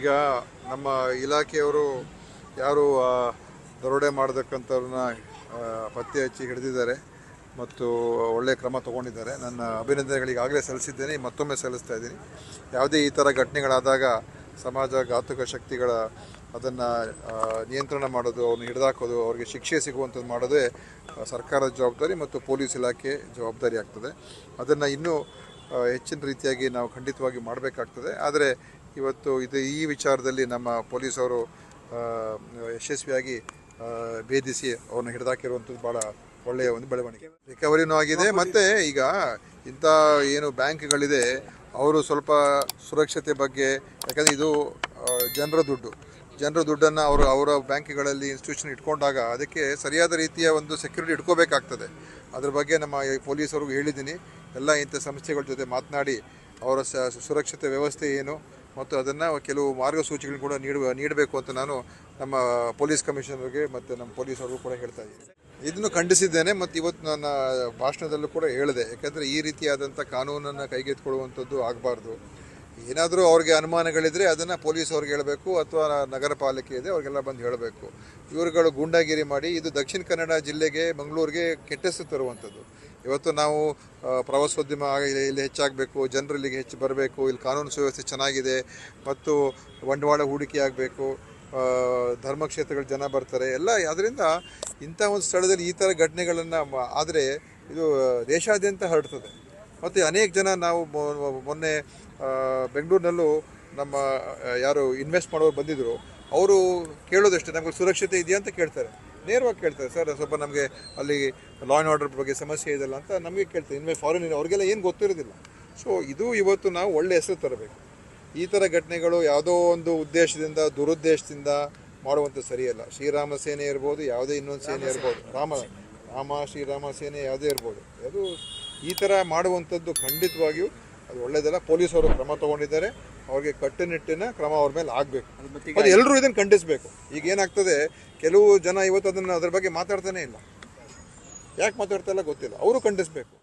ಈಗ ನಮ್ಮ ಇಲಾಖೆಯವರು ಯಾರು ದರೋಡೆ ಮಾಡತಕ್ಕಂಥವ್ರನ್ನ ಪತ್ತೆ ಹಚ್ಚಿ ಹಿಡಿದಿದ್ದಾರೆ ಮತ್ತು ಒಳ್ಳೆಯ ಕ್ರಮ ತಗೊಂಡಿದ್ದಾರೆ. ನನ್ನ ಅಭಿನಂದನೆಗಳಿಗಾಗಲೇ ಸಲ್ಲಿಸಿದ್ದೇನೆ, ಮತ್ತೊಮ್ಮೆ ಸಲ್ಲಿಸ್ತಾ ಇದ್ದೀನಿ. ಯಾವುದೇ ಈ ಥರ ಘಟನೆಗಳಾದಾಗ ಸಮಾಜ ಘಾತುಕ ಶಕ್ತಿಗಳ ಅದನ್ನು ನಿಯಂತ್ರಣ ಮಾಡೋದು ಅವ್ರನ್ನ ಹಿಡಿದಾಕೋದು, ಅವ್ರಿಗೆ ಶಿಕ್ಷೆ ಸಿಗುವಂಥದ್ದು ಮಾಡೋದೇ ಸರ್ಕಾರದ ಜವಾಬ್ದಾರಿ ಮತ್ತು ಪೊಲೀಸ್ ಇಲಾಖೆ ಜವಾಬ್ದಾರಿ ಆಗ್ತದೆ. ಅದನ್ನು ಇನ್ನೂ ಹೆಚ್ಚಿನ ರೀತಿಯಾಗಿ ನಾವು ಖಂಡಿತವಾಗಿ ಮಾಡಬೇಕಾಗ್ತದೆ. ಆದರೆ ಇವತ್ತು ಇದು ಈ ವಿಚಾರದಲ್ಲಿ ನಮ್ಮ ಪೊಲೀಸವರು ಯಶಸ್ವಿಯಾಗಿ ಭೇದಿಸಿ ಅವ್ರನ್ನ ಹಿಡಿದಾಕಿರುವಂಥದ್ದು ಭಾಳ ಒಳ್ಳೆಯ ಒಂದು ಬೆಳವಣಿಗೆ. ರಿಕವರಿನೂ ಆಗಿದೆ, ಮತ್ತು ಈಗ ಇಂಥ ಏನು ಬ್ಯಾಂಕ್ಗಳಿದೆ, ಅವರು ಸ್ವಲ್ಪ ಸುರಕ್ಷತೆ ಬಗ್ಗೆ, ಯಾಕಂದರೆ ಇದು ಜನರ ದುಡ್ಡು. ಜನರ ದುಡ್ಡನ್ನು ಅವರು ಅವರ ಬ್ಯಾಂಕ್ಗಳಲ್ಲಿ ಇನ್ಸ್ಟಿಟ್ಯೂಷನ್ ಇಟ್ಕೊಂಡಾಗ ಅದಕ್ಕೆ ಸರಿಯಾದ ರೀತಿಯ ಒಂದು ಸೆಕ್ಯೂರಿಟಿ ಇಟ್ಕೋಬೇಕಾಗ್ತದೆ. ಅದ್ರ ಬಗ್ಗೆ ನಮ್ಮ ಪೊಲೀಸರಿಗೂ ಹೇಳಿದ್ದೀನಿ. ಎಲ್ಲ ಇಂಥ ಸಂಸ್ಥೆಗಳ ಜೊತೆ ಮಾತನಾಡಿ ಅವರ ಸುರಕ್ಷತೆ ವ್ಯವಸ್ಥೆ ಏನು ಮತ್ತು ಅದನ್ನು ಕೆಲವು ಮಾರ್ಗಸೂಚಿಗಳನ್ನು ಕೂಡ ನೀಡುವ ನೀಡಬೇಕು ಅಂತ ನಾನು ನಮ್ಮ ಪೊಲೀಸ್ ಕಮಿಷನರ್ಗೆ ಮತ್ತು ನಮ್ಮ ಪೊಲೀಸರಿಗೂ ಕೂಡ ಹೇಳ್ತಾ ಇದ್ದೀನಿ. ಇದನ್ನು ಖಂಡಿಸಿದ್ದೇನೆ ಮತ್ತು ಇವತ್ತು ನನ್ನ ಭಾಷಣದಲ್ಲೂ ಕೂಡ ಹೇಳಿದೆ. ಯಾಕಂದರೆ ಈ ರೀತಿಯಾದಂಥ ಕಾನೂನನ್ನು ಕೈಗೆತ್ತಿಕೊಳ್ಳುವಂಥದ್ದು ಆಗಬಾರ್ದು. ಏನಾದರೂ ಅವ್ರಿಗೆ ಅನುಮಾನಗಳಿದ್ರೆ ಅದನ್ನು ಪೊಲೀಸ್ ಅವ್ರಿಗೆ ಹೇಳಬೇಕು ಅಥವಾ ನಗರ ಪಾಲಿಕೆ ಇದೆ ಅವ್ರಿಗೆಲ್ಲ ಬಂದು ಹೇಳಬೇಕು. ಇವರುಗಳು ಗೂಂಡಾಗಿರಿ ಮಾಡಿ ಇದು ದಕ್ಷಿಣ ಕನ್ನಡ ಜಿಲ್ಲೆಗೆ, ಮಂಗಳೂರಿಗೆ ಕೆಟ್ಟ ಹೆಸರು ತರುವಂಥದ್ದು. ಇವತ್ತು ನಾವು ಪ್ರವಾಸೋದ್ಯಮ ಇಲ್ಲಿ ಹೆಚ್ಚಾಗಬೇಕು, ಜನರು ಇಲ್ಲಿಗೆ ಹೆಚ್ಚು ಬರಬೇಕು, ಇಲ್ಲಿ ಕಾನೂನು ಸುವ್ಯವಸ್ಥೆ ಚೆನ್ನಾಗಿದೆ, ಮತ್ತು ಬಂಡವಾಳ ಹೂಡಿಕೆ ಆಗಬೇಕು ಧರ್ಮಕ್ಷೇತ್ರಗಳ ಜನ ಬರ್ತಾರೆ, ಎಲ್ಲ ಅದರಿಂದ ಇಂಥ ಒಂದು ಸ್ಥಳದಲ್ಲಿ ಈ ಥರ ಘಟನೆಗಳನ್ನು ಆದರೆ ಇದು ದೇಶಾದ್ಯಂತ ಹರಡ್ತದೆ. ಮತ್ತು ಅನೇಕ ಜನ ನಾವು ಮೊನ್ನೆ ಬೆಂಗಳೂರಿನಲ್ಲೂ ನಮ್ಮ ಯಾರು ಇನ್ವೆಸ್ಟ್ ಮಾಡೋರು ಬಂದಿದ್ದರು ಅವರು ಕೇಳೋದಷ್ಟೇ ನಮಗೆ ಸುರಕ್ಷತೆ ಇದೆಯಾ ಅಂತ ಕೇಳ್ತಾರೆ. ನೇರವಾಗಿ ಕೇಳ್ತಾರೆ ಸರ್ ಸ್ವಲ್ಪ ನಮಗೆ ಅಲ್ಲಿ ಲಾ ಆ್ಯಂಡ್ ಆರ್ಡರ್ ಬಗ್ಗೆ ಸಮಸ್ಯೆ ಇದೆಲ್ಲ ಅಂತ ನಮಗೆ ಕೇಳ್ತಾರೆ. ಇನ್ಮೇಲೆ ಫಾರಿನ್ ಅವ್ರಿಗೆಲ್ಲ ಏನು ಗೊತ್ತಿರೋದಿಲ್ಲ. ಸೊ ಇದು ಇವತ್ತು ನಾವು ಒಳ್ಳೆ ಹೆಸರು ತರಬೇಕು. ಈ ಥರ ಘಟನೆಗಳು ಯಾವುದೋ ಒಂದು ಉದ್ದೇಶದಿಂದ ದುರುದ್ದೇಶದಿಂದ ಮಾಡುವಂಥ ಸರಿಯಲ್ಲ. ಶ್ರೀರಾಮ ಸೇನೆ ಇರ್ಬೋದು ಯಾವುದೇ ಇನ್ನೊಂದು ಸೇನೆ ಇರ್ಬೋದು. ರಾಮ ರಾಮ ಶ್ರೀರಾಮ ಸೇನೆ ಯಾವುದೇ ಇರ್ಬೋದು. ಅದು ಈ ಥರ ಮಾಡುವಂಥದ್ದು ಖಂಡಿತವಾಗಿಯೂ ಅದು ಒಳ್ಳೆಯದಲ್ಲ ಪೊಲೀಸರು ಕ್ರಮ ತಗೊಂಡಿದ್ದಾರೆ. ಅವ್ರಿಗೆ ಕಟ್ಟುನಿಟ್ಟಿನ ಕ್ರಮ ಅವ್ರ ಮೇಲೆ ಆಗಬೇಕು. ಅದು ಎಲ್ಲರೂ ಇದನ್ನು ಖಂಡಿಸಬೇಕು. ಈಗ ಏನಾಗ್ತದೆ ಕೆಲವು ಜನ ಇವತ್ತು ಅದನ್ನು ಅದ್ರ ಬಗ್ಗೆ ಮಾತಾಡ್ತಾನೆ ಇಲ್ಲ. ಯಾಕೆ ಮಾತಾಡ್ತಾ ಇಲ್ಲ ಗೊತ್ತಿಲ್ಲ. ಅವರು ಖಂಡಿಸಬೇಕು.